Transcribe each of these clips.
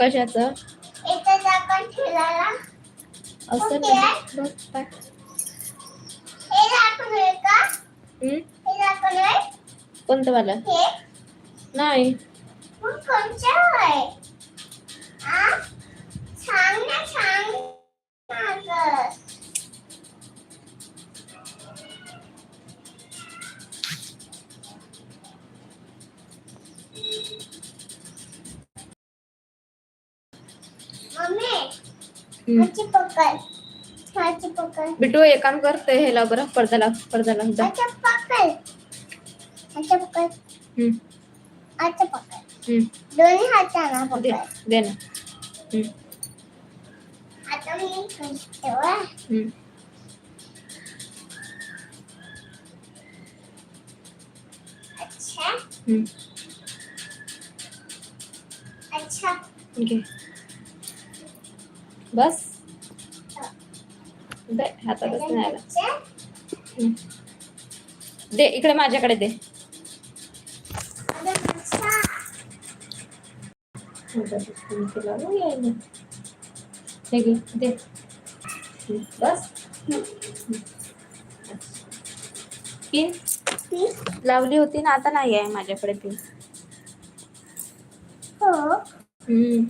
कशाचं असं. हे? हे कोणतं वाला? हे. नाही. सांग ना सांग जा. अच्छा पकड. अच्छा पकड. हम्म, अच्छा पकड. हम्म. दोन्ही हाताना दे पकड. दे ना. हम्म, आता मी करते वा हम्म. अच्छा. हम्म. अच्छा. घे. बस. दे हातातच नाही आला. दे इकडे माझ्याकडे दे. दे. बस. पिन. लावली होती ना आता नाही आहे माझ्याकडे पिन. हो. हम्म,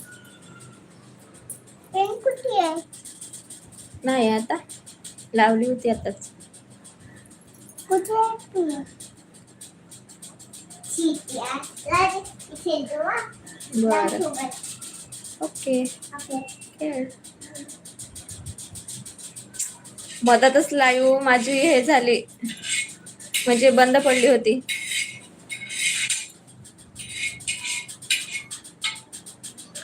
पेन कुठे आहे नाही आता. लावली होती आताच. कुठे आहे ठीक आहे इथे जोवा बरं. Okay okay. खेळ. मधातच लाईव्ह माझी हे झाली. म्हणजे बंद पडली होती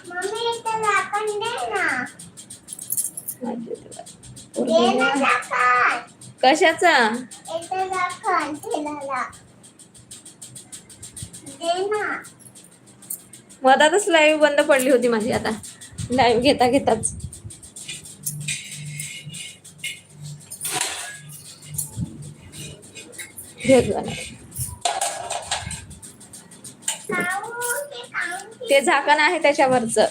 मम्मी इथं झाकण दे ना माझी तेव्हा. दे ना पोरगी- झाकण कशाचा? मधातच लाईव्ह बंद पडली होती माझी आता. लाईव्ह घेता घेताच. ते झाकण आहे त्याच्यावरचं?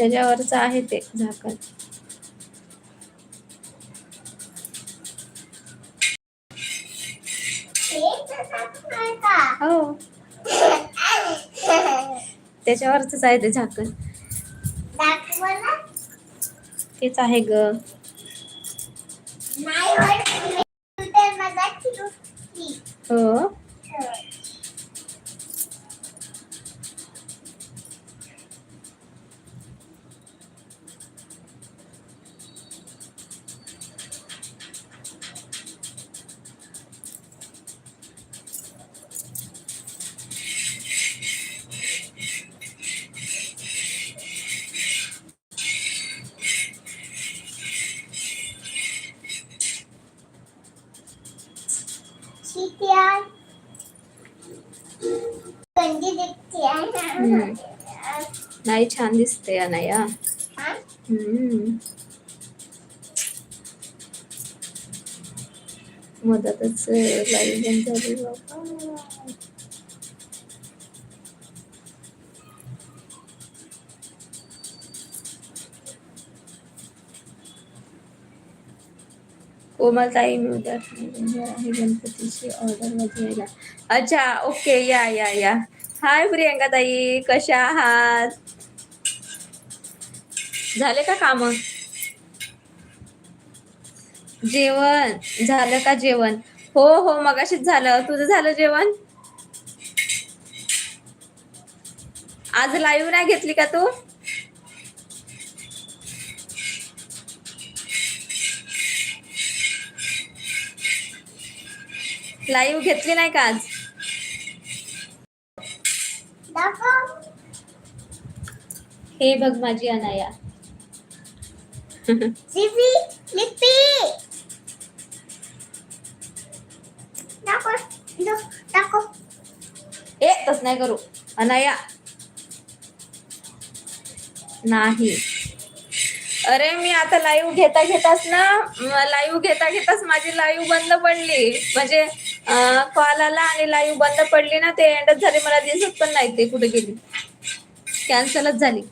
त्याच्यावरचं आहे ते झाकण. हे. हो त्याच्यावरच आहे ते झाकण. तेच आहे ग. नाही हो गंदी नाही छान दिसते अनया. हा? मधातच लाईव्ह बंद झाली कोमलताई मी उद्या आहे गणपतीची ऑर्डरमध्ये अच्छा ओके या या या. हाय प्रियंका ताई कशा आहात? झाले का काम? जेवण. झालं का जेवण? हो हो मगाशीच झालं. तुझं झालं जेवण? आज लाईव्ह नाही घेतली का तू? लाईव्ह घेतली नाही का आज? हे बघ माझी अनाया. ए तस नाही करू. अनाया. नाही. अरे मी आता लाईव्ह घेता घेताच ना लाईव्ह घेता घेताच माझी लाईव्ह बंद पडली. म्हणजे कॉल आला आणि लाईव्ह बंद पडली ना ते एंडच झाली. मला दिसत पण नाही ते कुठे गेली. कॅन्सलच झाली.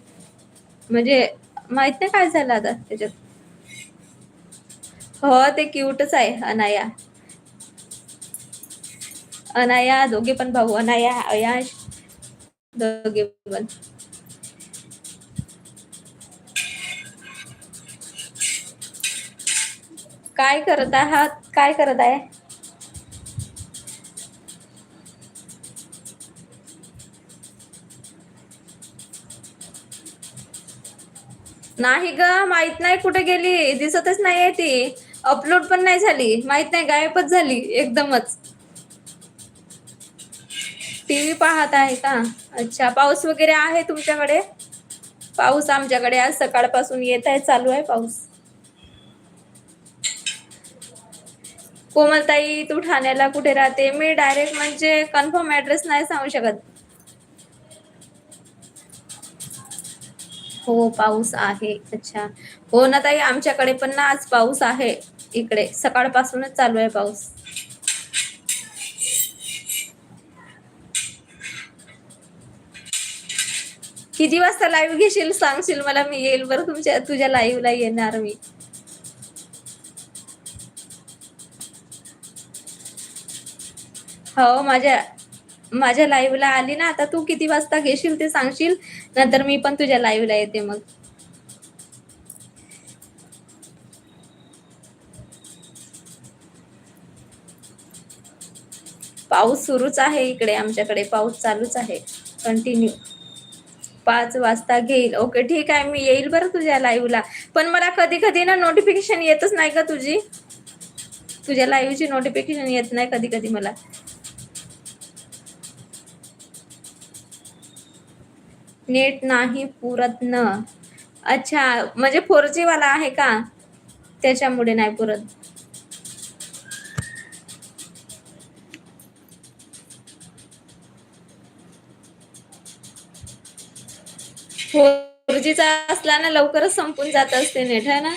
म्हणजे माहीत नाही काय झालं आता त्याच्यात. हो ते क्यूटच आहे अनाया. अनाया दोघे पण भाऊ. अनाया अयाश दोघे पण. काय करत आहात काय करत आहे? नाही ग माहीत नाही कुठे गेली. दिसतच नाहीये ती. अपलोड पण नाही झाली. माहीत नाही गायबच झाली एकदमच. टीव्ही पाहत आहे का अच्छा पाऊस वगैरे आहे तुमच्याकडे? पाऊस आमच्याकडे आज सकाळपासून येत आहे चालू आहे पाऊस. कोमलताई तू ठाण्याला कुठे राहते? मी डायरेक्ट म्हणजे कन्फर्म ऍड्रेस नाही सांगू शकत. हो पाऊस आहे. अच्छा. हो ना ताई आमच्याकडे पण ना आज पाऊस आहे इकडे. सकाळपासूनच चालू आहे पाऊस. किती वाजता लाईव्ह घेशील सांगशील मला? मी येईल बरं तुमच्या तुझ्या लाईव्हला येणार मी. हो माझ्या माझ्या लाईव्हला आली ना. आता तू किती वाजता घेशील ते सांगशील? नंतर मी पण तुझ्या लाईव्हला येते मग. पाऊस सुरूच आहे इकडे आमच्याकडे पाऊस चालूच आहे. कंटिन्यू पाच वाजता घेईल. ओके ठीक आहे मी येईल बरं तुझ्या लाईव्हला पण मला कधी कधी ना नोटिफिकेशन येतच नाही का तुझी. तुझ्या लाईव्हची नोटिफिकेशन येत नाही कधी कधी मला. नेट नाही पुरत न. अच्छा म्हणजे फोर जी वाला आहे का? त्याच्यामुळे नाही पुरत. फोर जीचा असला ना लवकरच संपून जात असते नेट है ना?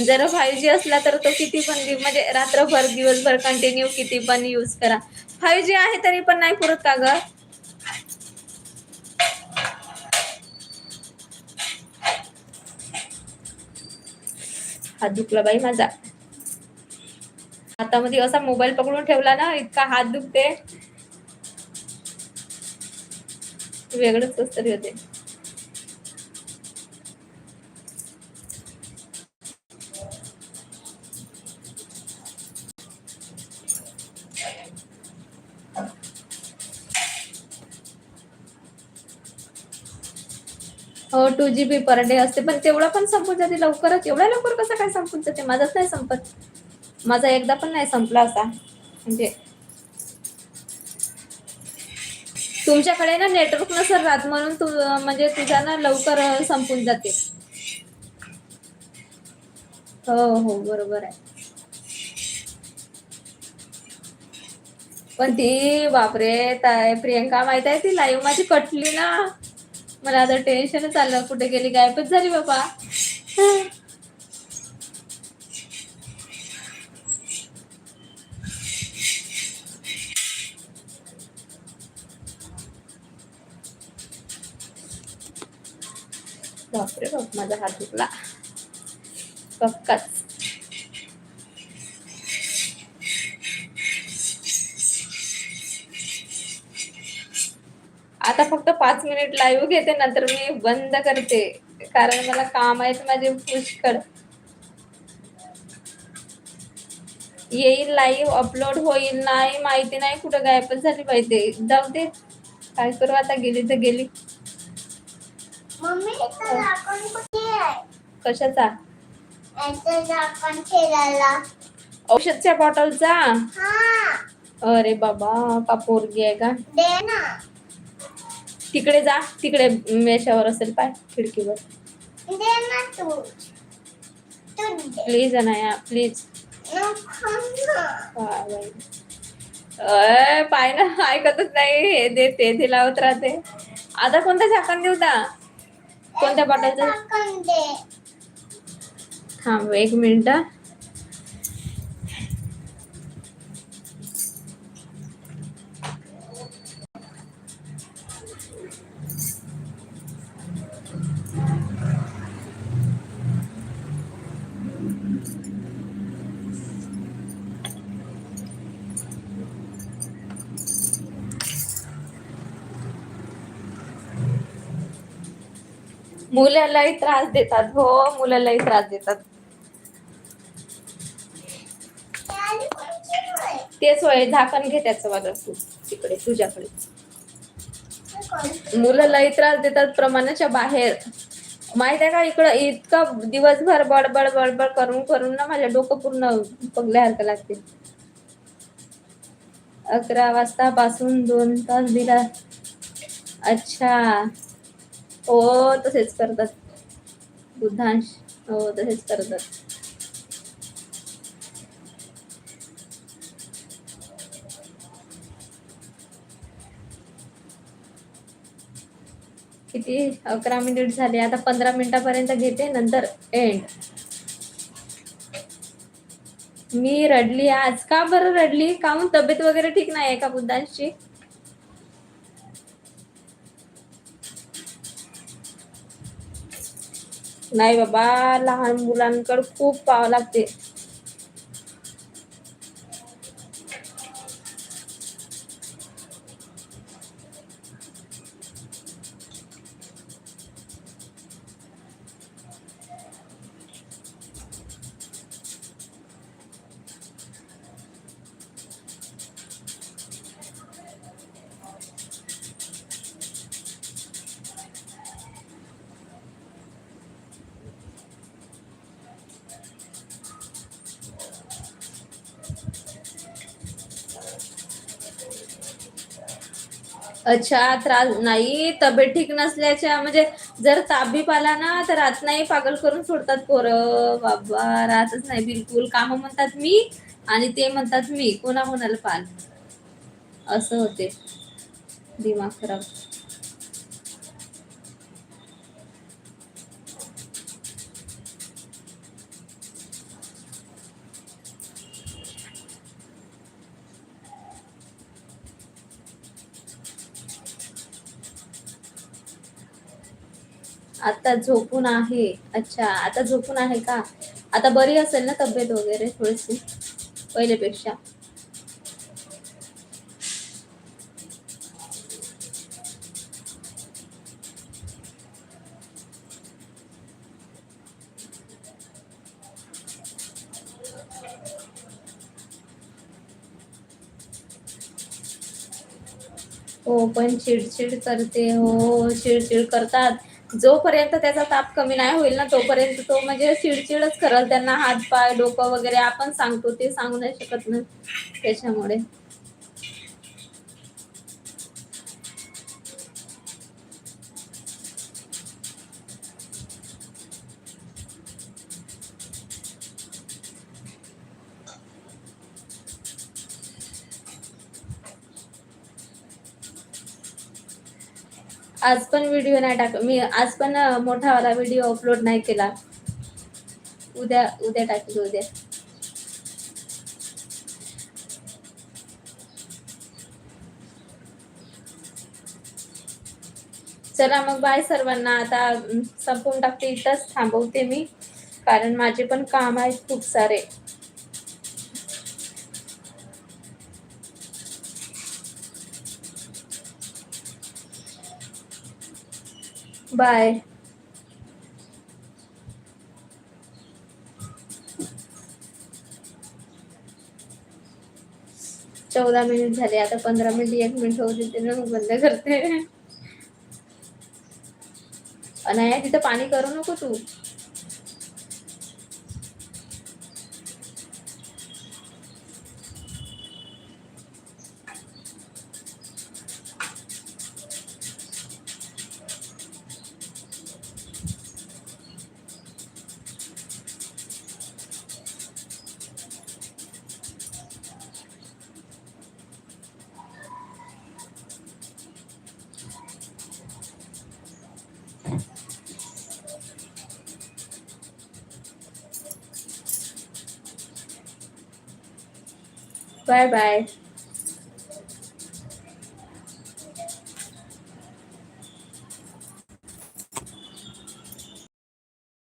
जर फाईव्ह जी असला तर तो किती पण म्हणजे रात्रभर दिवसभर कंटिन्यू किती पण यूज करा. फाईव्ह जी आहे तरी पण नाही पुरत का ग? हात दुखला बाई माझा. हातामध्ये असा मोबाईल पकडून ठेवला ना इतका हात दुखते. वेगळंच कस तरी होते हो to G B per day असते. पण तेवढं पण संपून जाते लवकरच. एवढ्या लवकर कसं काय संपून जाते? माझाच नाही संपत. माझा एकदा पण नाही संपला असा. म्हणजे तुमच्याकडे ना नेटवर्क नसेल राहत म्हणून तू म्हणजे तुझा ना लवकर संपून जाते. हो हो बरोबर आहे. पण ती बापरे ताय प्रियंका माहीत आहे ती लाईव्ह माझी कटली ना. मला आता टेन्शनच आलं. कुठे गेली? गायबच झाली बाबा. बापरे बाप माझा हात दुखला. पक्काच. आता फक्त पाच मिनिट लाईव्ह घेते नंतर मी बंद करते. कारण मला काम आहेत माझे पुष्कळ. येईल लाईव्ह अपलोड होईल नाही माहिती नाही कुठं गायबच झाली पाहिजे. जाऊ दे. काय करू आता? गेली तर गेली. कशाचा? औषधच्या बॉटलचा अरे बाबा का पोरगी आहे का? दे ना. तिकडे जा तिकडे मेशावर असेल पाय खिडकीवर. Please Anaya please. अय पाय ना ऐकतच नाही. हे दे ते ते लावत राहते. आता कोणतं झाकण देऊ दा कोणत्या बॉटलचं थांब एक मिनिट. मुलालाही त्रास देतात हो मुलालाही त्रास देतात. होय? तेच वय झाकण घे त्याचं वाला तू तिकडे तुझ्याकडे. मुलालाही त्रास देतात प्रमाणाच्या बाहेर. माहीत आहे का इकडं इतकं दिवसभर बडबड बडबड करून करून ना माझ्या डोकं पूर्ण पगल्यासारखं लागते. अकरा वाजता पासून दोन तास दिला. अच्छा. हो तसेच करतात. बुद्धांश. हो तसेच करतात. किती? अकरा मिनिट झाले. आता पंधरा मिनिटापर्यंत घेते. नंतर एंड मी रडली आज. का बरं रडली? काहून तब्येत वगैरे ठीक नाही आहे का बुद्धांची नाही बाबा लहान मुलांकडे खूप पाहावं लागते. अच्छा त्रास नाही तब्येत ठीक नसल्याच्या म्हणजे जर ताप आला ना तर रात नाही पागल करून सोडतात पोरं. बाबा राहतच नाही बिलकुल. काम म्हणतात मी आणि ते म्हणतात मी. कोणा कोणाला पाल. असं होते. दिमाग खराब. आता झोपून आहे. अच्छा आता झोपून आहे का? आता बरी असेल ना तब्येत वगैरे थोडीशी? पहिलेपेक्षा हो पण चिडचिड करते. हो चिडचिड करतात. जोपर्यंत त्याचा ताप कमी नाही होईल ना तोपर्यंत तो म्हणजे चिडचिडच करल. त्यांना हात पाय डोकं वगैरे आपण सांगतो ते सांगू नाही शकत ना त्याच्यामुळे. आज पण व्हिडिओ नाही टाक मी आज पण मोठा मोठावाला व्हिडिओ अपलोड नाही केला. उद्या उद्या टाकेल उद्या. चला मग बाय सर्वांना. आता संपून संपवून टाकते इथंच थांबवते मी. कारण माझे पण काम आहेत खूप सारे. बाय. चौदा मिनिट झाले आता पंधरा मिनिट एक मिनिट होऊ देते ना मग बंद करते. नाही तिथं पाणी करू नको तू. Bye bye